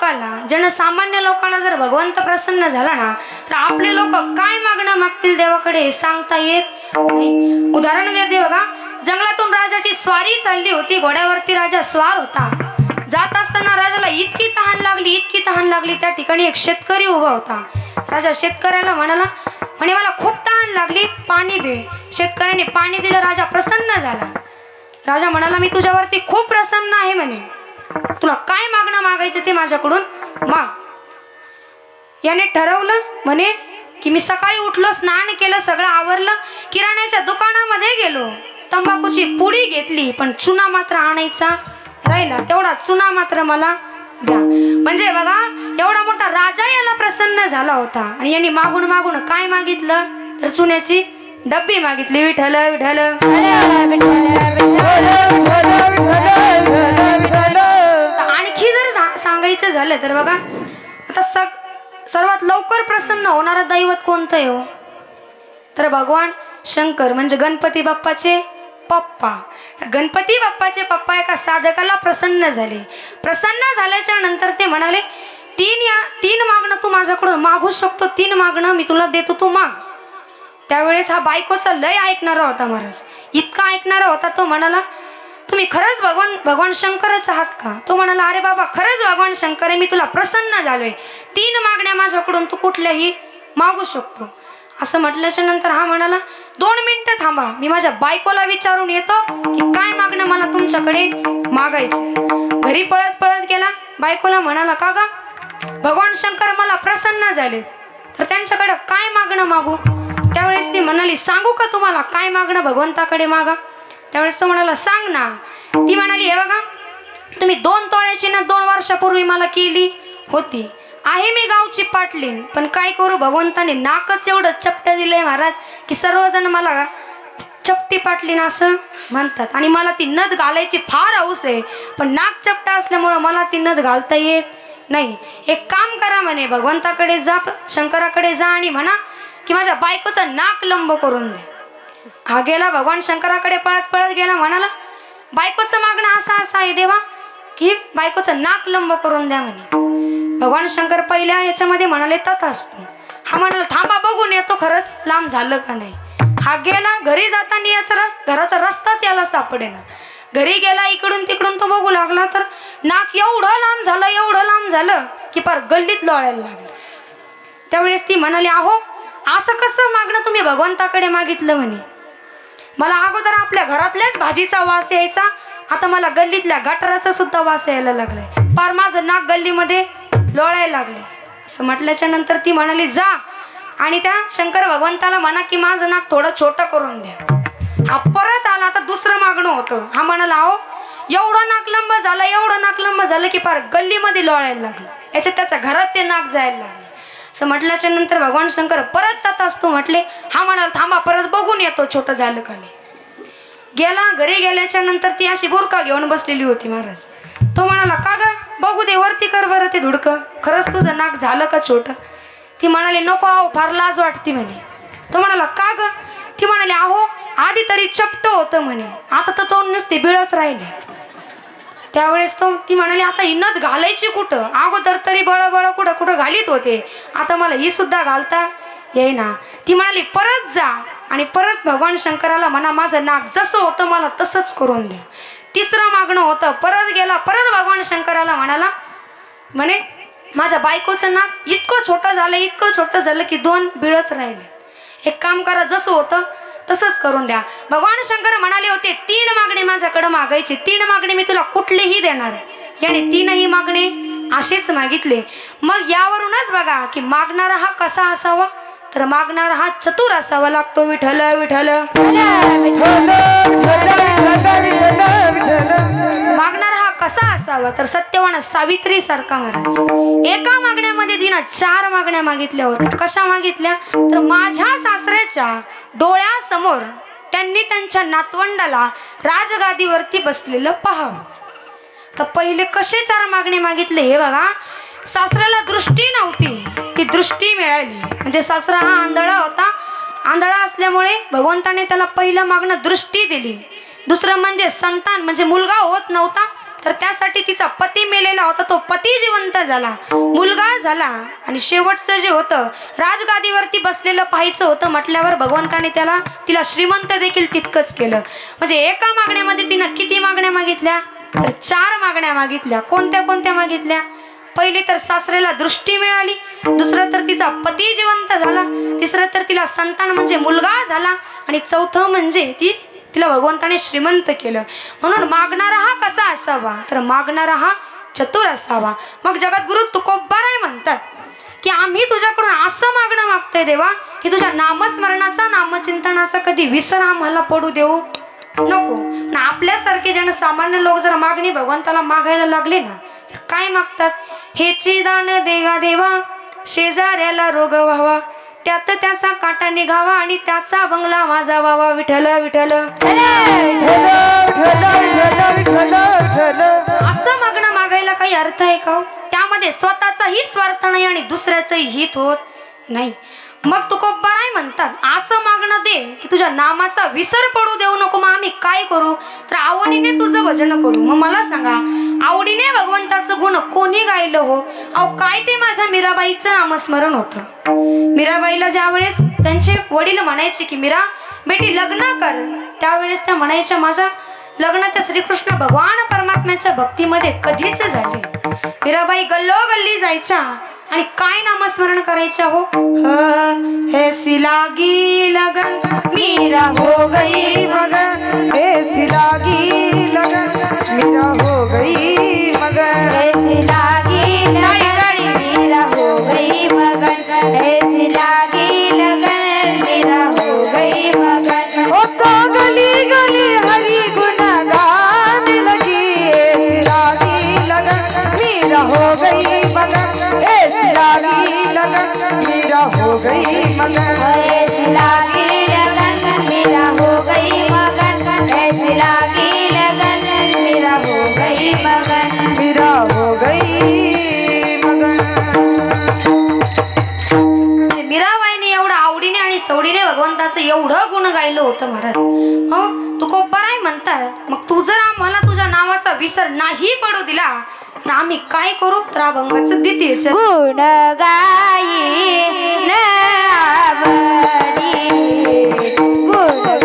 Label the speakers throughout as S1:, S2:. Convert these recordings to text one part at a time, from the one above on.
S1: लोकांना जनसामान्य लोकांना जर भगवंत प्रसन्न झाला ना तर आपले लोक काय मागणं मागतील देवाकडे सांगता येत नाही. उदाहरण देते बघा जंगलातून राजाची स्वारी चालली होती घोड्यावरती राजा स्वार होता. जात असताना राजाला इतकी तहान लागली इतकी तहान लागली त्या ठिकाणी एक शेतकरी उभा होता. राजा शेतकऱ्याला म्हणाला म्हणे मला खूप तहान लागली पाणी दे. शेतकऱ्याने पाणी दिलं राजा प्रसन्न झाला. राजा म्हणाला मी तुझ्यावरती खूप प्रसन्न आहे म्हणे. तुला काय मागणं मागायचं ते माझ्याकडून? माग. याने ठरवलं म्हणे की मी सकाळी उठलो स्नान केलं सगळं आवरलं किराण्याच्या दुकानामध्ये गेलो. तंबाखूची पुडी घेतली पण चुना मात्र आणायचा राहिला. तेवढा चुना मात्र मला द्या. म्हणजे बघा एवढा मोठा राजा याला प्रसन्न झाला होता. आणि यांनी मागून मागून काय मागितलं? तर चुन्याची डब्बी मागितली. विठल विठल झालं तर बघा. आता सग सर्वात लवकर प्रसन्न होणारं दैवत कोणतं आहे हो? तर भगवान शंकर म्हणजे गणपती बाप्पाचे पप्पा. गणपती बाप्पाचे पप्पा एका साधकाला प्रसन्न झाले. प्रसन्न झाल्याच्यानंतर ते म्हणाले तीन या तीन मागणं तू माझ्याकडून मागू शकतो तीन मागणं मी तुला देतो तू माग. त्यावेळेस हा बायकोचा लय ऐकणारा होता महाराज. इतका ऐकणारा होता तो म्हणाला तुम्ही खरंच भगवान भगवान शंकरच आहात का? तो म्हणाला अरे बाबा खरंच भगवान शंकर आहे मी तुला प्रसन्न झालोय. तीन मागण्या माझ्याकडून तू कुठल्याही मागू शकतो. असं म्हटल्याच्या नंतर हा म्हणाला दोन मिनिटं थांबा. मी माझ्या बायकोला विचारून येतो की काय मागणं मला तुमच्याकडे मागायचं घरी पळत पळत गेला. बायकोला म्हणाला का गा? भगवान शंकर मला प्रसन्न झाले तर त्यांच्याकडे काय मागणं मागू? त्यावेळेस ती म्हणाली सांगू का तुम्हाला काय मागणं भगवंताकडे मागा? त्यावेळेस तो म्हणाला सांग ना. ती म्हणाली हे बघा तुम्ही दोन तोळ्याची ना दोन वर्षापूर्वी मला केली होती. आहे मी गावची पाटलीन पण काय करू भगवंताने नाकच एवढं चपट्या दिलंय महाराज की सर्वजण मला चपटी पाटलीन असं म्हणतात. आणि मला ती नथ घालायची फार हौस आहे पण नाक चपटा असल्यामुळं मला ती नद घालता येत नाही. एक काम करा म्हणे भगवंताकडे जा शंकराकडे जा आणि म्हणा की माझ्या बायकोचं नाक लंब करून दे. हा गेला भगवान शंकराकडे पळत पळत गेला म्हणाला बायकोचं मागणं असं असं आहे देवा की बायकोचं नाक लंब करून द्या म्हणे. भगवान शंकर पहिल्या याच्यामध्ये म्हणाले तथास्तू. हा म्हणाला थांबा बघून येतो खरंच लांब झालं का नाही. हा गेला घरी जाताना याचा रस घराचा रस्ताच याला सापडेना. घरी गेला इकडून तिकडून तो बघू लागला तर नाक एवढं लांब झालं एवढं लांब झालं की पार गल्लीत लोळायला लागलं. त्यावेळेस ती म्हणाली आहो असं कसं मागणं तुम्ही भगवंताकडे मागितलं म्हणे? मला अगोदर आपल्या घरातल्याच भाजीचा वास यायचा. आता मला गल्लीतल्या गटाराचा सुद्धा वास यायला लागलाय. पार माझं नाक गल्लीमध्ये लोळायला लागले असं म्हटल्याच्या नंतर ती म्हणाली जा आणि त्या शंकर भगवंताला म्हणा की माझं नाक थोडं छोटं करून द्या. हा परत आला आता दुसरं मागणं होतं. हा म्हणाला अहो एवढं नाक लंब झालं एवढं नाक लंब झालं की फार गल्लीमध्ये लोळायला लागलं. याच्यात त्याच्या घरात ते नाक जायला लागलं. असं म्हटल्याच्या नंतर भगवान शंकर परत जात असतो म्हटले हा म्हणाल थांबा परत बघून येतो छोटं झालं का नाही. गेला घरी गेल्याच्यानंतर ती अशी बुरका घेऊन बसलेली होती महाराज. तो म्हणाला का ग? बघू दे वरती कर बरं ते धुडकं. खरंच तुझं नाक झालं का छोटं? ती म्हणाली नको आहो फार लाज वाटते म्हणे. तो म्हणाला का ग? ती म्हणाली अहो आधी तरी चपट होतं म्हणे. आता तर तो नुसते बिळच राहिले. त्यावेळेस तो ती म्हणाली आता ही नथ घालायची कुठं? अगोदर तरी बळबळ कुठं कुठं घालीत होते. आता मला ही सुद्धा घालता येईना. ती म्हणाली परत जा आणि परत भगवान शंकराला म्हणा माझं नाक जसं होतं मला तसंच करून द्या तिसरं मागणं होतं परत गेला परत भगवान शंकराला म्हणाला म्हणे माझ्या बायकोचं नाक इतकं छोटं झालं इतकं छोटं झालं की दोन बिळच राहिले. एक काम करा जसं होतं तसंच करून द्या. भगवान शंकर म्हणाले होते तीन मागणी माझ्याकडे मागायची तीन मागणी मी तुला कुठलीही देणार याने तीनही मागणे असेच मागितले. मग यावरूनच बघा की मागणारा हा कसा असावा? तर मागणारा हा चतुर असावा लागतो विठल विठल कसा असावा? तर सत्यवान सावित्री सारखा महाराज एका मागण्यामध्ये तिनं चार मागण्या मागितल्या होत्या. कशा मागितल्या? तर माझ्या सासऱ्याच्या डोळ्यासमोर त्यांनी त्यांच्या नातवंडाला राजगादीवरती बसलेलं पाहावं. तर पहिले कसे चार मागणे मागितले हे बघा. सासऱ्याला दृष्टी नव्हती. ती दृष्टी मिळाली. म्हणजे सासरा हा आंधळा होता. आंधळा असल्यामुळे भगवंताने त्याला पहिलं मागणं दृष्टी दिली. दुसरं म्हणजे संतान म्हणजे मुलगा होत नव्हता. तर त्यासाठी तिचा पती मेलेला होता. तो पती जिवंत झाला. मुलगा झाला. आणि शेवटचं जे होतं राजगादीवरती बसलेलं पाहायचं होतं म्हटल्यावर भगवंताने त्याला तिला श्रीमंत देखील तितकंच केलं. म्हणजे एका मागण्यामध्ये तिनं किती मागण्या मागितल्या? तर चार मागण्या मागितल्या. कोणत्या कोणत्या मागितल्या? पहिली तर सासऱ्याला दृष्टी मिळाली. दुसरं तर तिचा पती जिवंत झाला. तिसरं तर तिला संतान म्हणजे मुलगा झाला. आणि चौथं म्हणजे ती तिला भगवंताने श्रीमंत केलं. म्हणून मागणारा हा कसा असावा? तर मागणारा हा चतुर असावा. मग जगद्गुरु तुकोबाराय म्हणतात की आम्ही तुझ्याकडून असं मागणं मागतोय देवा की तुझ्या नामस्मरणाचा नामचिंतनाचा कधी विसर आम्हाला पडू देऊ नको. ना आपल्यासारखे जण सामान्य लोक जर मागणी भगवंताला मागायला लागले ना तर काय मागतात? हेची दान देगा देवा शेजाऱ्याला रोग व्हावा. त्यात त्याचा काटा निघावा आणि त्याचा बंगला माझा व्हावा विठल विठल असं मागणं मागायला काही अर्थ आहे का हो? त्यामध्ये स्वतःचाही स्वार्थ नाही आणि दुसऱ्याचंही हित होत नाही. मग तुकोबाराय म्हणतात असं मागणं दे की तुझ्या नामाचा विसर पडू देऊ नको मग आम्ही काय करू? तर आवडीने तुझं भजन करू. मग मला सांगा आवडीने भगवंताचं गुण कोणी गायलं हो? अहो काय ते माझ्या मीराबाईचं नामस्मरण होतं. मीराबाईला ज्यावेळेस त्यांचे वडील म्हणायचे की मीरा बेटी लग्न कर. त्यावेळेस त्या म्हणायच्या माझा लग्न त्या श्रीकृष्ण भगवान परमात्म्याच्या भक्तीमध्ये कधीच झाले. मीराबाई गल्लोगल्ली जायच्या. आणि काय नामस्मरण करायच्या हो ह, ऐसी लागी लगन मीरा हो गई
S2: मगन ऐसी लागी लगन मेरा हो गई मगन
S3: ऐसी लागी लगन मेरा हो गई मगन ऐसी लागी लगन मेरा हो गई मगन
S2: ओ तो गली गली हरी गुन गाने लगी ऐसी लागी लगन मेरा हो गई मगन लागी लगन मेरा हो गई मगन।
S3: ऐसी लागी लगन मेरा हो गई मगन। लगन मेरा हो गई मगन।
S2: मेरा हो गई मगन।
S1: म्हणजे मीराबाईने एवढं आवडीने आणि सवडीने भगवंताचं एवढं गुण गायलं होतं महाराज. हो तू कोपराय म्हणतात मग तू जर आम्हाला तुझ्या नावाचा विसर नाही पडू दिला आम्ही काय करू? तर अभंगाचं
S3: गुण गाई गुण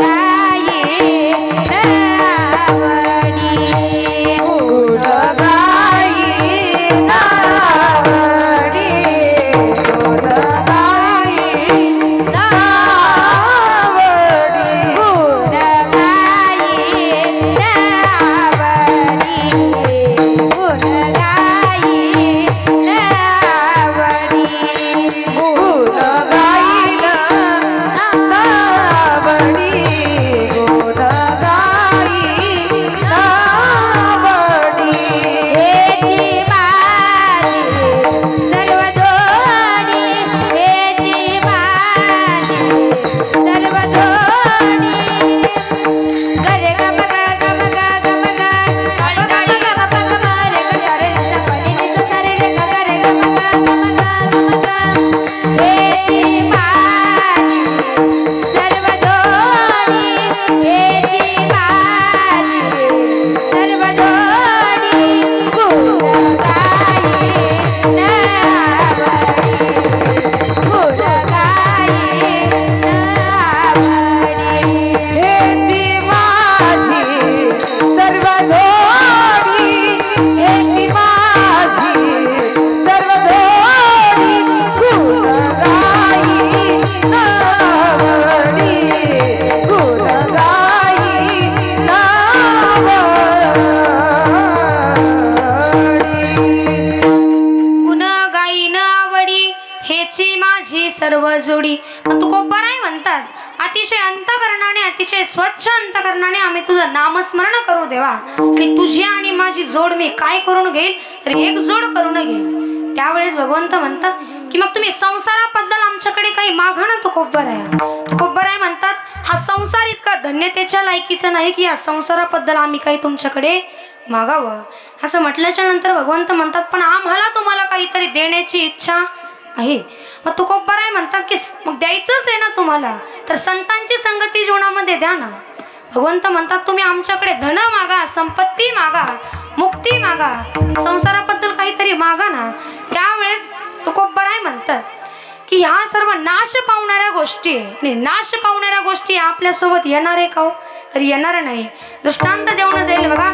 S1: जोडी. मग तू कोपराय म्हणतात. अतिशय अंतकरणाने अतिशय स्वच्छ अंतकरणाने आम्ही तुझं नामस्मरण करू देवा. आणि तुझी आणि माझी जोड मी काय करून घेईल? तर एक जोड करून घेईल. त्यावेळेस भगवंत म्हणतात की मग तुम्ही संसाराबद्दल आमच्याकडे काही मागा ना तू कोब्बर आहे म्हणतात हा संसार इतका धन्यतेच्या लायकीचा नाही की या संसाराबद्दल आम्ही काही तुमच्याकडे मागावं. असं म्हटल्याच्या नंतर भगवंत म्हणतात पण आम्हाला तुम्हाला काहीतरी देण्याची इच्छा आहे. मग तुकोबाराय म्हणतात की मग द्यायचंच आहे ना तुम्हाला? तर संतांची संगती जीवनामध्ये द्या ना. भगवंत म्हणतात तुम्ही आमच्याकडे धन मागा संपत्ती मागा मुक्ती मागा संसाराबद्दल काहीतरी मागा ना. त्यावेळेस तुकोबराय म्हणतात की ह्या सर्व नाश पावणाऱ्या गोष्टी आहे. आणि नाश पावणाऱ्या गोष्टी आपल्यासोबत येणार आहे का हो? तर येणार नाही. दृष्टांत देऊन जाईल बघा.